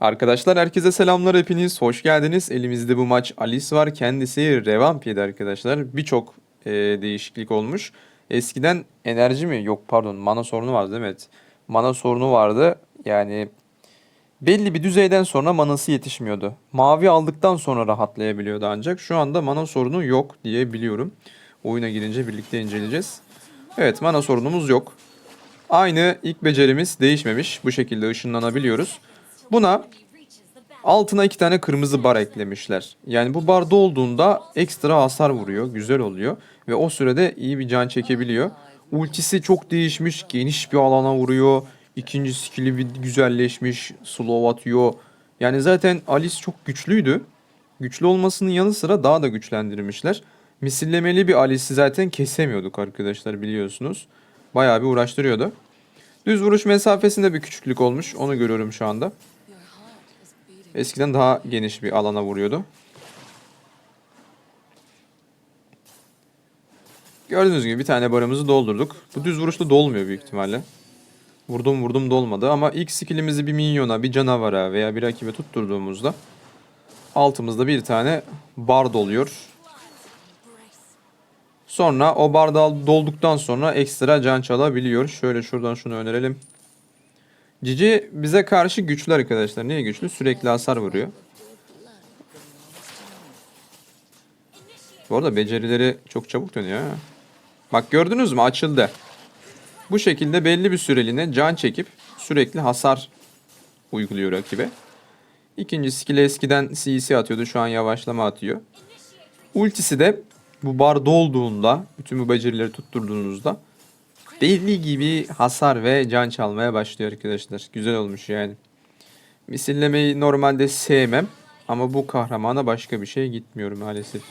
Arkadaşlar herkese selamlar hepiniz. Hoş geldiniz. Elimizde bu maç Alice var. Kendisi revamp yedi arkadaşlar. Birçok e, değişiklik olmuş. Eskiden enerji mi? Yok pardon mana sorunu vardı değil mi? Evet. Mana sorunu vardı. Yani belli bir düzeyden sonra manası yetişmiyordu. Mavi aldıktan sonra rahatlayabiliyordu ancak. Şu anda mana sorunu yok diye biliyorum. Oyuna girince birlikte inceleyeceğiz. Evet mana sorunumuz yok. Aynı ilk becerimiz değişmemiş. Bu şekilde ışınlanabiliyoruz. Buna altına iki tane kırmızı bar eklemişler. Yani bu bar dolduğunda ekstra hasar vuruyor. Güzel oluyor. Ve o sürede iyi bir can çekebiliyor. Ultisi çok değişmiş. Geniş bir alana vuruyor. İkinci skill'i bir güzelleşmiş. Slow atıyor. Yani zaten Alice çok güçlüydü. Güçlü olmasının yanı sıra daha da güçlendirmişler. Misillemeli bir Alice'i zaten kesemiyorduk arkadaşlar biliyorsunuz. Bayağı bir uğraştırıyordu. Düz vuruş mesafesinde bir küçüklük olmuş. Onu görüyorum şu anda. Eskiden daha geniş bir alana vuruyordu. Gördüğünüz gibi bir tane barımızı doldurduk. Bu düz vuruşta dolmuyor büyük ihtimalle. Vurdum vurdum dolmadı ama ilk skillimizi bir minyona, bir canavara veya bir rakibe tutturduğumuzda altımızda bir tane bar doluyor. Sonra o bardağı dolduktan sonra ekstra can çalabiliyor. Şöyle şuradan şunu önerelim. Cici bize karşı güçlü arkadaşlar. Niye güçlü? Sürekli hasar vuruyor. Bu arada becerileri çok çabuk dönüyor. Bak gördünüz mü? Açıldı. Bu şekilde belli bir süreliğine can çekip sürekli hasar uyguluyor rakibe. İkinci skill eskiden CC atıyordu. Şu an yavaşlama atıyor. Ultisi de bu bar dolduğunda, bütün bu becerileri tutturduğunuzda belli gibi hasar ve can çalmaya başlıyor arkadaşlar. Güzel olmuş yani. Misillemeyi normalde sevmem ama bu kahramana başka bir şey gitmiyor maalesef.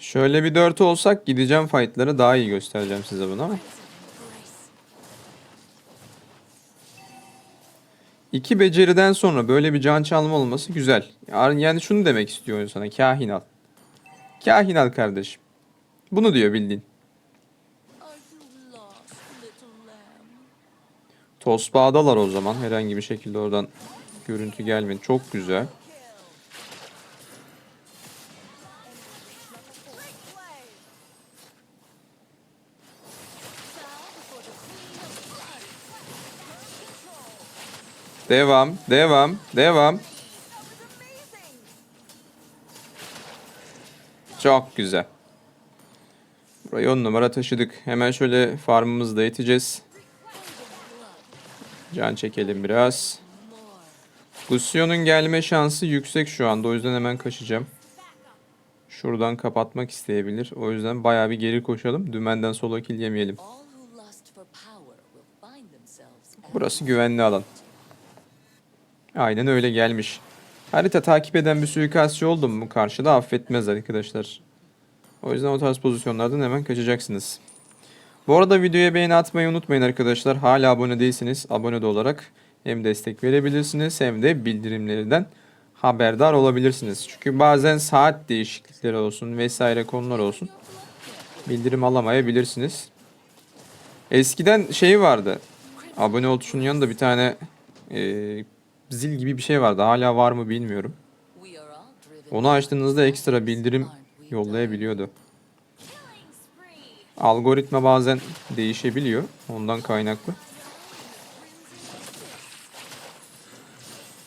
Şöyle bir 4 olsak gideceğim fightları daha iyi göstereceğim size bunu ama. İki beceriden sonra böyle bir can çalma olması güzel. Yani şunu demek istiyor sana kahin al. Kahin al kardeşim. Bunu diyor bildiğin. Tosbağdalar o zaman. Herhangi bir şekilde oradan görüntü gelmedi. Çok güzel. Devam, devam, devam. Çok güzel. Burayı on numara taşıdık. Hemen şöyle farmımızı da iteceğiz. Can çekelim biraz. Lucion'un gelme şansı yüksek şu anda. O yüzden hemen kaçacağım. Şuradan kapatmak isteyebilir. O yüzden bayağı bir geri koşalım. Dümenden sola kill yemeyelim. Burası güvenli alan. Aynen öyle gelmiş. Harita takip eden bir suikastçı oldu mu karşıda affetmez arkadaşlar. O yüzden o tarz pozisyonlardan hemen kaçacaksınız. Bu arada videoya beğeni atmayı unutmayın arkadaşlar. Hala abone değilsiniz. Abone de olarak hem destek verebilirsiniz hem de bildirimlerden haberdar olabilirsiniz. Çünkü bazen saat değişiklikleri olsun vesaire konular olsun. Bildirim alamayabilirsiniz. Eskiden şey vardı. Abone ol tuşunun yanında bir tane e, zil gibi bir şey vardı. Hala var mı bilmiyorum. Onu açtığınızda ekstra bildirim yollayabiliyordu. Algoritma bazen değişebiliyor. Ondan kaynaklı.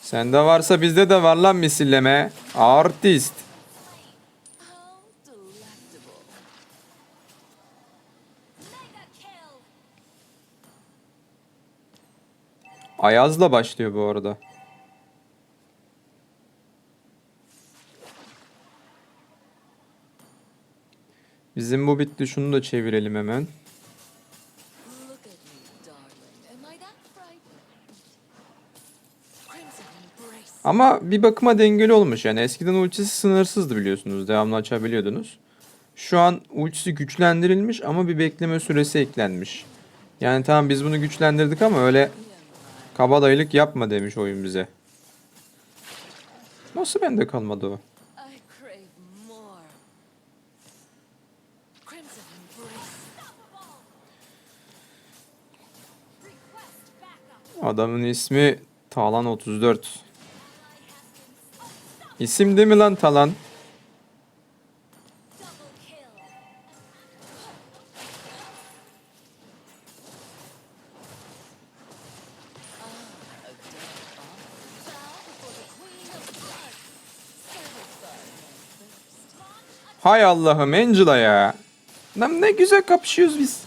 Sende varsa bizde de var lan misilleme. Artist. Ayaz'la başlıyor bu arada. Bizim bu bitti. Şunu da çevirelim hemen. Ama bir bakıma dengeli olmuş yani. Eskiden ultisi sınırsızdı biliyorsunuz. Devamlı açabiliyordunuz. Şu an ultisi güçlendirilmiş ama bir bekleme süresi eklenmiş. Yani tamam biz bunu güçlendirdik ama öyle kabadayılık yapma demiş oyun bize. Nasıl bende kalmadı o? Adamın ismi Talan 34. İsim değil mi lan Talan? Hay Allah'ım Angela ya. Lan ne güzel kapışıyoruz biz.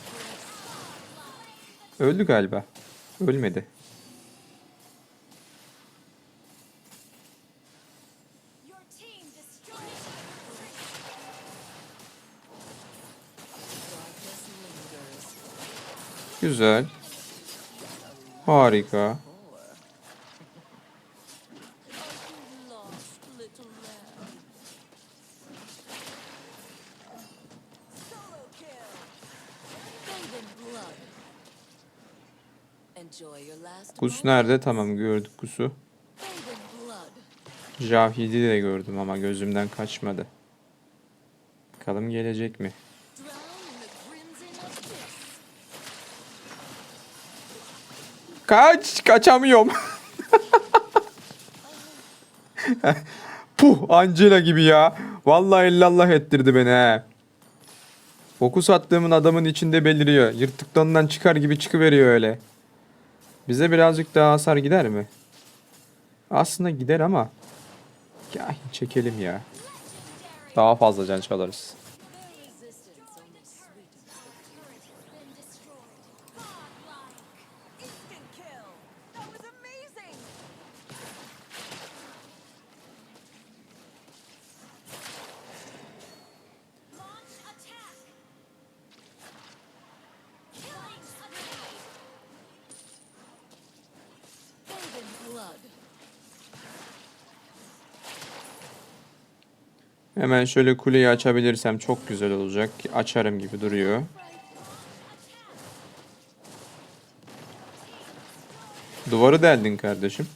Öldü galiba. Ölmedi. Your last Kus nerede? Tamam gördük Kus'u. Cahidi de gördüm ama gözümden kaçmadı. Bakalım gelecek mi? Kaç! Kaçamıyorum. Puh! Angela gibi ya. Vallahi illallah ettirdi beni he. Fokus attığımın adamın içinde beliriyor. Yırtıklarından çıkar gibi çıkıveriyor öyle. Bize birazcık daha hasar gider mi? Aslında gider ama. Ya çekelim ya. Daha fazla can çalarız. Hemen şöyle kuleyi açabilirsem çok güzel olacak. Açarım gibi duruyor. Duvarı deldin kardeşim.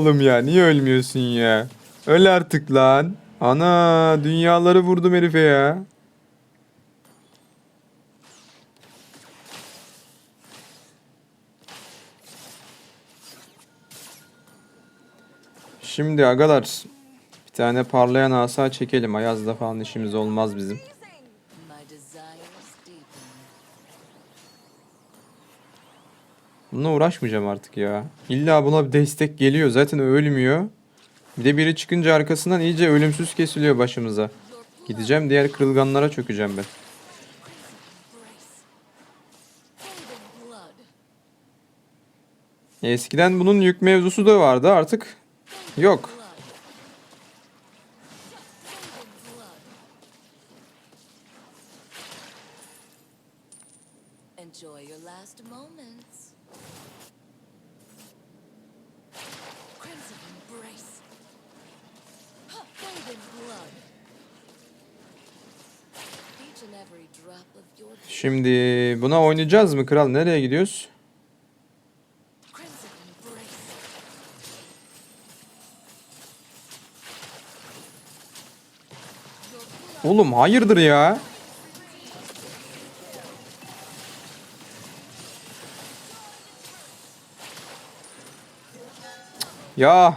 Oğlum ya niye ölmüyorsun ya? Öl artık lan. Ana dünyaları vurdum herife ya. Şimdi agalar bir tane parlayan asa çekelim. Ayaz'da falan işimiz olmaz bizim. Bununla uğraşmayacağım artık ya. İlla buna bir destek geliyor. Zaten ölmüyor. Bir de biri çıkınca arkasından iyice ölümsüz kesiliyor başımıza. Gideceğim diğer kırılganlara çökeceğim ben. Eskiden bunun yük mevzusu da vardı artık. Yok. Şimdi buna oynayacağız mı kral? Nereye gidiyoruz? Oğlum hayırdır ya? Ya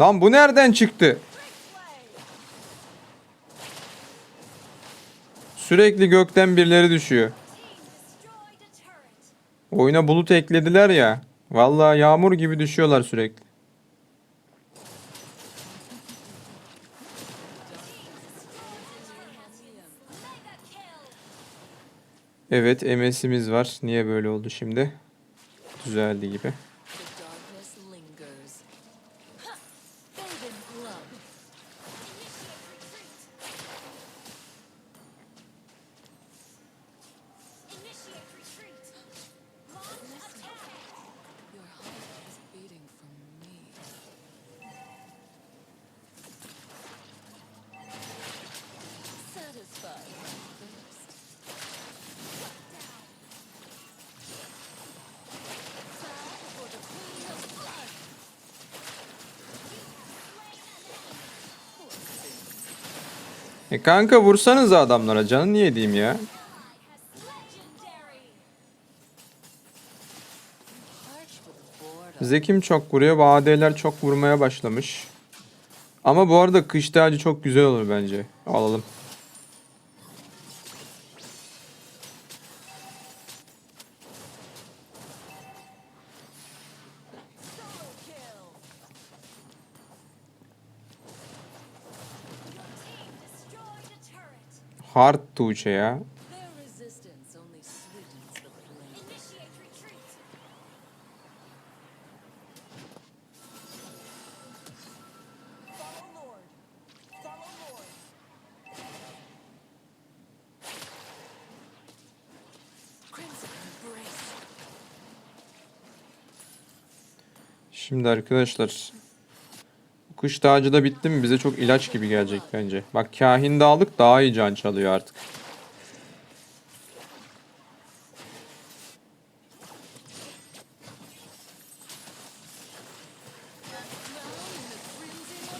Lan bu nereden çıktı? Sürekli gökten birileri düşüyor. Oyuna bulut eklediler ya. Vallahi yağmur gibi düşüyorlar sürekli. Evet MS'imiz var. Niye böyle oldu şimdi? Düzeldi gibi. E kanka vursanız adamlara canı niye diyeyim ya? Zekim çok vuruyor. Vadeler çok vurmaya başlamış. Ama bu arada kış tacı çok güzel olur bence. Alalım. Lord. Crimson embrace. Şimdi arkadaşlar kış tacı da bitti mi bize çok ilaç gibi gelecek bence. Bak kahin de aldık daha iyi can çalıyor artık.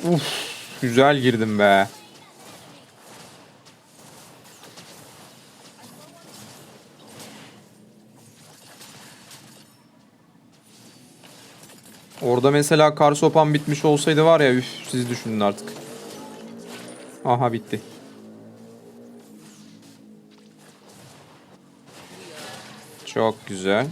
Uf, güzel girdim be. Orada mesela kar sopan bitmiş olsaydı var ya üf siz düşünün artık. Aha bitti. Çok güzel.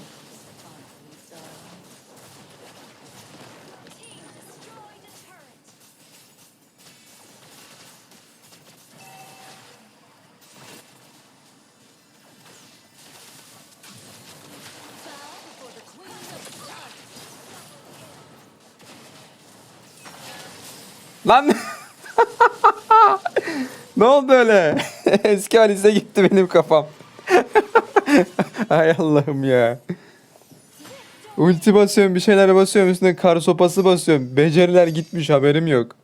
Ne oldu öyle? Eski Alice'e gitti benim kafam. Ay Allah'ım ya. Ulti basıyorum bir şeyler basıyorum üstüne kar sopası basıyorum. Beceriler gitmiş haberim yok.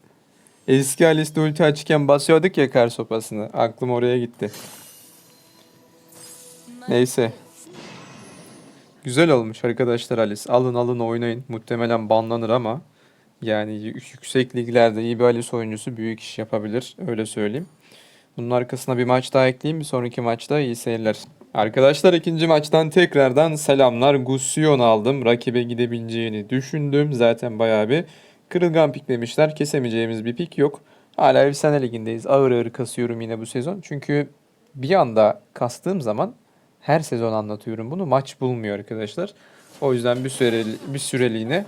Eski Alice'de ulti açıkken basıyorduk ya kar sopasını. Aklım oraya gitti. Neyse. Güzel olmuş arkadaşlar Alice. Alın alın oynayın. Muhtemelen banlanır ama yani yü- yüksek liglerde iyi bir Alice oyuncusu büyük iş yapabilir. Öyle söyleyeyim. Bunun arkasına bir maç daha ekleyeyim. Bir sonraki maçta iyi seyirler. Arkadaşlar ikinci maçtan tekrardan selamlar. Gusion aldım. Rakibe gidebileceğini düşündüm. Zaten bayağı bir kırılgan piklemişler. Kesemeyeceğimiz bir pik yok. Hala efsane ligindeyiz. Ağır ağır kasıyorum yine bu sezon. Çünkü bir anda kastığım zaman her sezon anlatıyorum bunu. Maç bulmuyor arkadaşlar. O yüzden bir süre bir süreliğine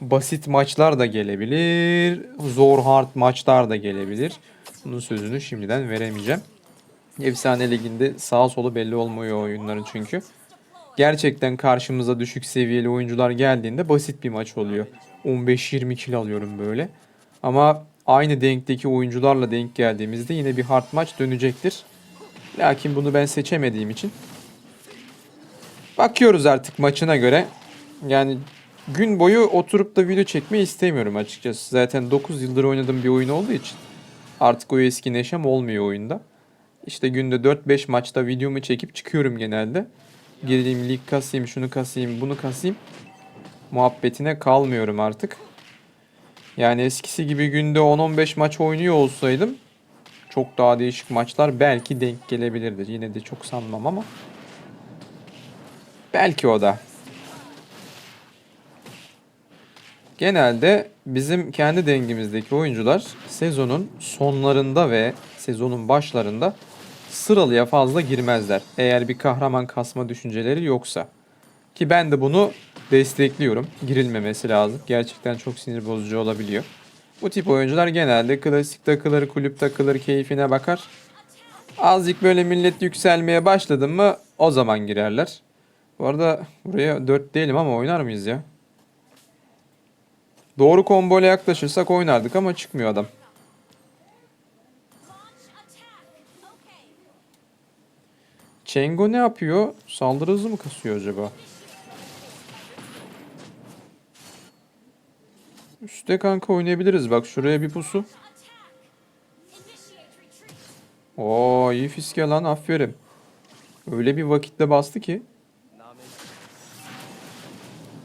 basit maçlar da gelebilir. Zor hard maçlar da gelebilir. Bunun sözünü şimdiden veremeyeceğim. Efsane liginde sağ solu belli olmuyor oyunların çünkü. Gerçekten karşımıza düşük seviyeli oyuncular geldiğinde basit bir maç oluyor. 15-20 kill alıyorum böyle. Ama aynı denkteki oyuncularla denk geldiğimizde yine bir hard maç dönecektir. Lakin bunu ben seçemediğim için bakıyoruz artık maçına göre. Yani gün boyu oturup da video çekmeyi istemiyorum açıkçası. Zaten 9 yıldır oynadığım bir oyun olduğu için artık o eski neşem olmuyor oyunda. İşte günde 4-5 maçta videomu çekip çıkıyorum genelde. Gireyim lig kasayım, şunu kasayım, bunu kasayım. Muhabbetine kalmıyorum artık. Yani eskisi gibi günde 10-15 maç oynuyor olsaydım çok daha değişik maçlar belki denk gelebilirdi. Yine de çok sanmam ama belki o da. Genelde bizim kendi dengimizdeki oyuncular sezonun sonlarında ve sezonun başlarında sıralıya fazla girmezler. Eğer bir kahraman kasma düşünceleri yoksa. Ki ben de bunu destekliyorum. Girilmemesi lazım. Gerçekten çok sinir bozucu olabiliyor. Bu tip oyuncular genelde klasik takılır, kulüp takılır, keyfine bakar. Azıcık böyle millet yükselmeye başladı mı o zaman girerler. Bu arada buraya 4 değilim ama oynar mıyız ya? Doğru komboyla yaklaşırsak oynardık ama çıkmıyor adam. Chengo ne yapıyor? Saldırı hızı mı kasıyor acaba? Üste kanka oynayabiliriz. Bak şuraya bir pusu. Oo iyi fiske lan aferin. Öyle bir vakitte bastı ki.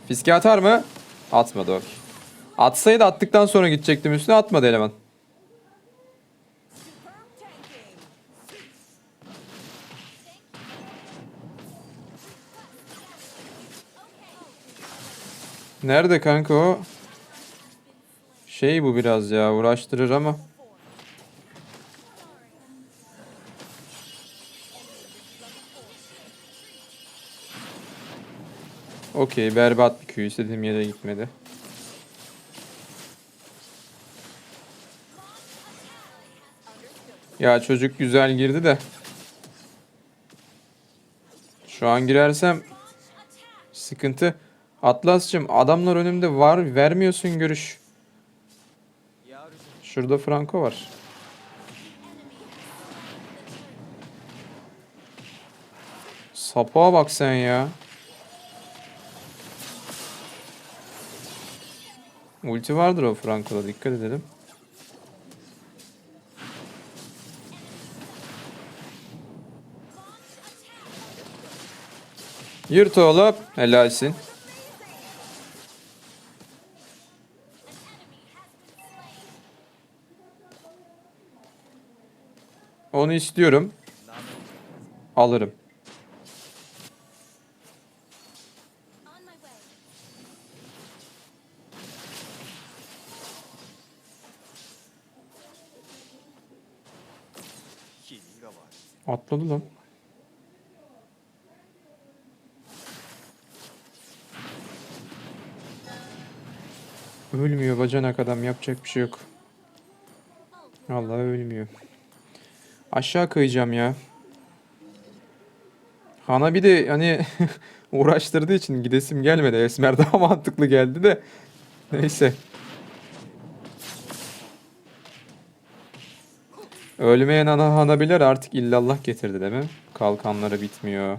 Fiske atar mı? Atmadı okey. Atsaydı attıktan sonra gidecektim üstüne atmadı eleman. Nerede kanka o? Şey bu biraz ya uğraştırır ama. Okey berbat bir Q istediğim yere gitmedi. Ya çocuk güzel girdi de. Şu an girersem sıkıntı. Atlas'cığım adamlar önümde var vermiyorsun görüş. Şurada Franco var. Sapığa bak sen ya. Ulti vardır o Franco'da dikkat edelim. Yırt oğlum. Helalsin. Onu istiyorum. Alırım. Atladı lan. Ölmüyor bacanak adam yapacak bir şey yok. Allah ölmüyor. Aşağı kayacağım ya. Hana bir de hani uğraştırdığı için gidesim gelmedi. Esmer daha mantıklı geldi de. Neyse. Ölmeyen ana hanabiler artık illallah getirdi değil mi? Kalkanları bitmiyor.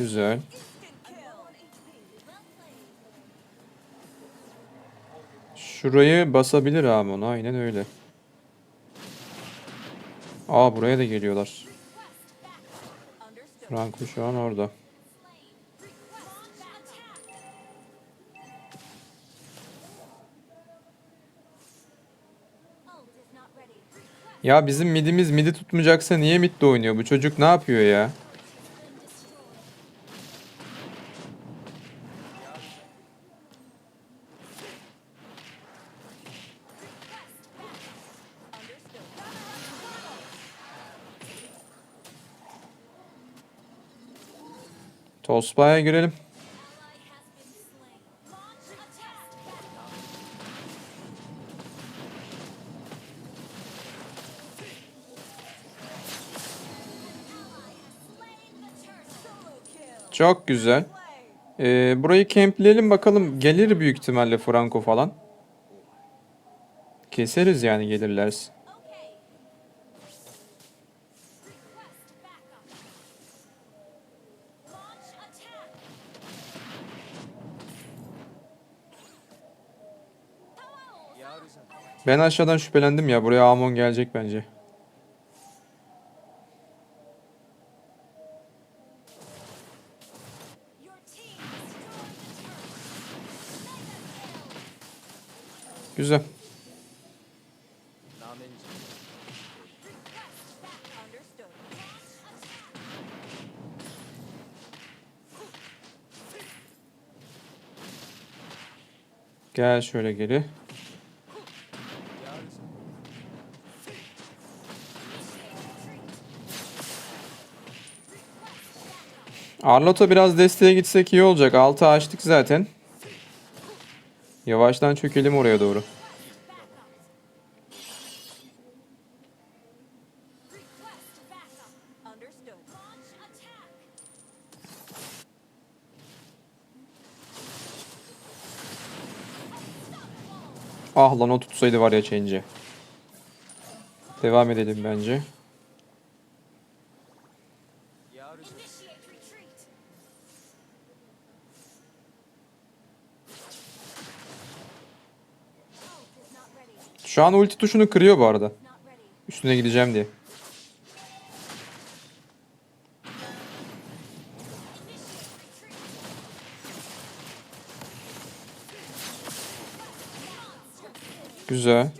Güzel. Şurayı basabilir abi onu. Aynen öyle. Aa buraya da geliyorlar. Franco şu an orada. Ya bizim midimiz midi tutmayacaksa niye midde oynuyor? Bu çocuk ne yapıyor ya? Solo kill. Çok güzel. Ee, burayı kempleyelim bakalım. Gelir büyük ihtimalle Franco falan. Keseriz yani gelirlerse. Ben aşağıdan şüphelendim ya. Buraya Amon gelecek bence. Güzel. Gel şöyle geri. Arlot'a biraz desteğe gitsek iyi olacak. Altı açtık zaten. Yavaştan çökelim oraya doğru. Ah lan o tutsaydı var ya change'i. Devam edelim bence. Şu an ulti tuşunu kırıyor bu arada. Üstüne gideceğim diye. Güzel.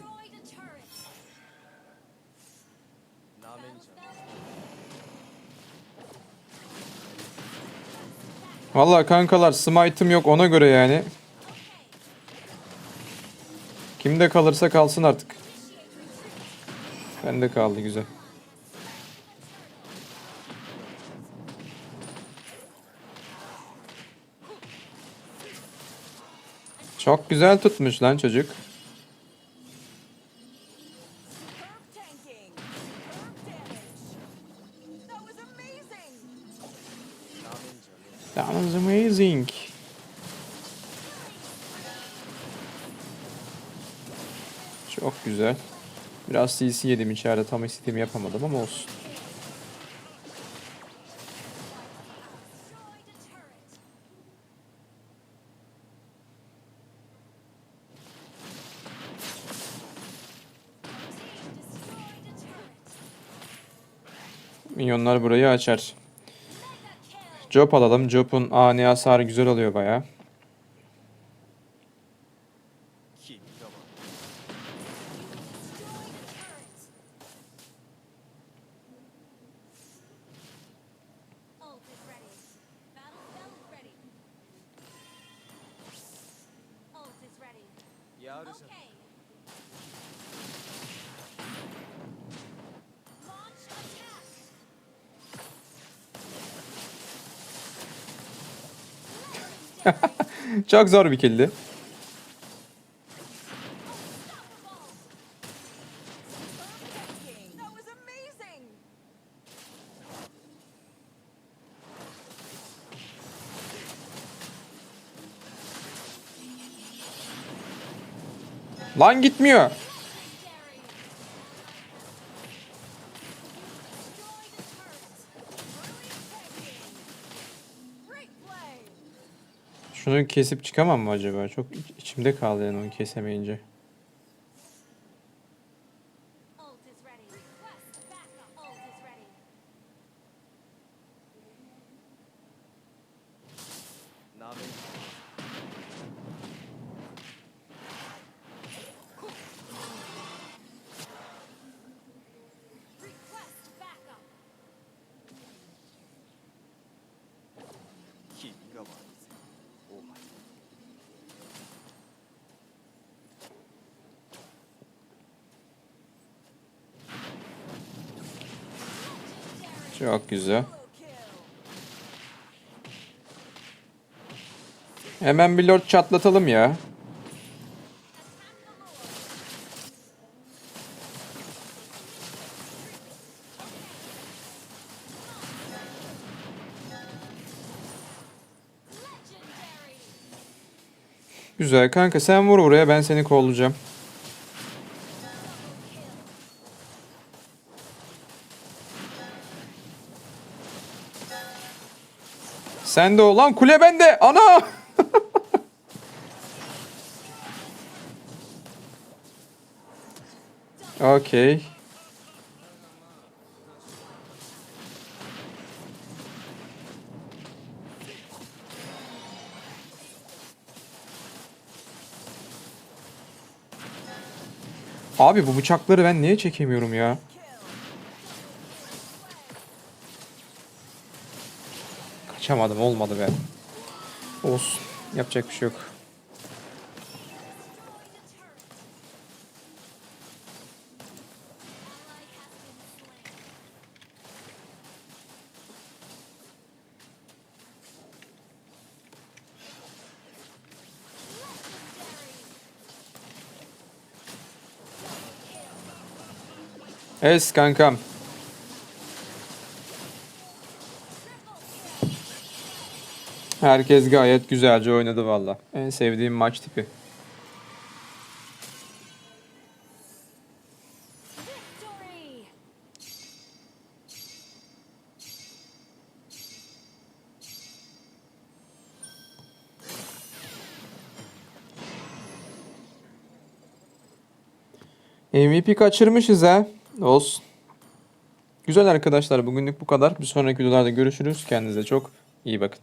Vallahi kankalar smite'ım yok ona göre yani. Kimde kalırsa kalsın artık. Bende kaldı güzel. Çok güzel tutmuş lan çocuk. Biraz CC yedim içeride tam istediğimi yapamadım ama olsun. Minyonlar burayı açar. Job alalım. Job'un ani hasarı güzel oluyor baya. Çok zor bir kildi. Lan gitmiyor. Şunu kesip çıkamam mı acaba? Çok iç- içimde kaldı yani onu kesemeyince. Ult is Çok güzel. Hemen bir lord çatlatalım ya. Güzel kanka sen vur buraya ben seni kollayacağım. Sen de ol lan kule bende. Ana! Okey. Abi bu bıçakları ben niye çekemiyorum ya? Kaçamadım olmadı be. Olsun. Yapacak bir şey yok. Es kankam. Herkes gayet güzelce oynadı valla. En sevdiğim maç tipi. MVP kaçırmışız ha. Olsun. Güzel arkadaşlar bugünlük bu kadar. Bir sonraki videolarda görüşürüz. Kendinize çok iyi bakın.